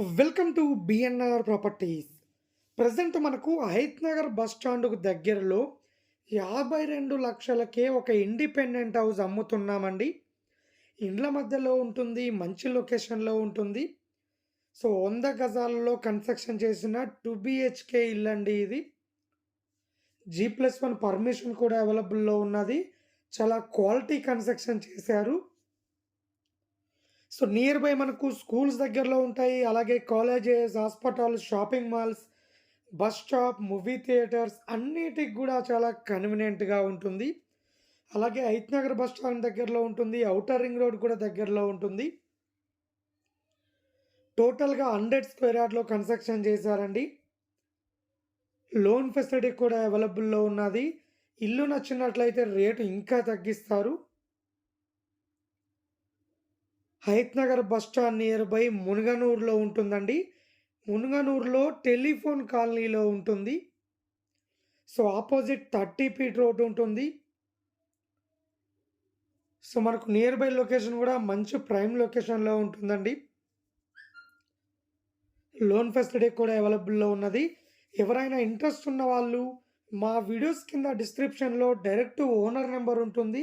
Welcome to BNR properties present మనకు Hayath Nagar bus స్టాండ్కు దగ్గరలో యాభై రెండు లక్షలకే ఒక ఇండిపెండెంట్ హౌస్ అమ్ముతున్నామండి. ఇండ్ల మధ్యలో ఉంటుంది మంచి లొకేషన్లో ఉంటుంది. సో వంద గజాలలో కన్స్ట్రక్షన్ చేసిన టూ బిహెచ్కే ఇల్లు అండి ఇది. జీ ప్లస్ వన్ పర్మిషన్ కూడా అవైలబుల్లో ఉన్నది. చాలా క్వాలిటీ కన్స్ట్రక్షన్ చేశారు. సో నియర్ బై మనకు స్కూల్స్ దగ్గరలో ఉంటాయి. అలాగే colleges hospitals shopping malls bus stop movie theatres అన్నిటికి కూడా చాలా కన్వీనియంట్గా ఉంటుంది. అలాగే హైత్ నగర్ బస్ స్టాండ్ దగ్గరలో ఉంటుంది. అవుటర్ రింగ్ రోడ్ కూడా దగ్గరలో ఉంటుంది. టోటల్గా హండ్రెడ్ స్క్వేర్ యార్డ్లో కన్స్ట్రక్షన్ చేశారండి. లోన్ ఫెసిలిటీ కూడా అవైలబుల్లో ఉన్నది. ఇల్లు నచ్చినట్లయితే రేటు ఇంకా తగ్గిస్తారు. Hayath Nagar bus stand nearby మునగనూరులో ఉంటుందండి. మునుగనూరులో టెలిఫోన్ కాలనీలో ఉంటుంది. So opposite thirty feet road ఉంటుంది. సో మనకు నియర్ బై లొకేషన్ కూడా మంచి ప్రైమ్ లొకేషన్లో ఉంటుందండి. లోన్ ఫెసిలిటీ కూడా అవైలబుల్లో ఉన్నది. ఎవరైనా ఇంట్రెస్ట్ ఉన్న వాళ్ళు మా వీడియోస్ కింద డిస్క్రిప్షన్లో డైరెక్ట్ ఓనర్ నెంబర్ ఉంటుంది.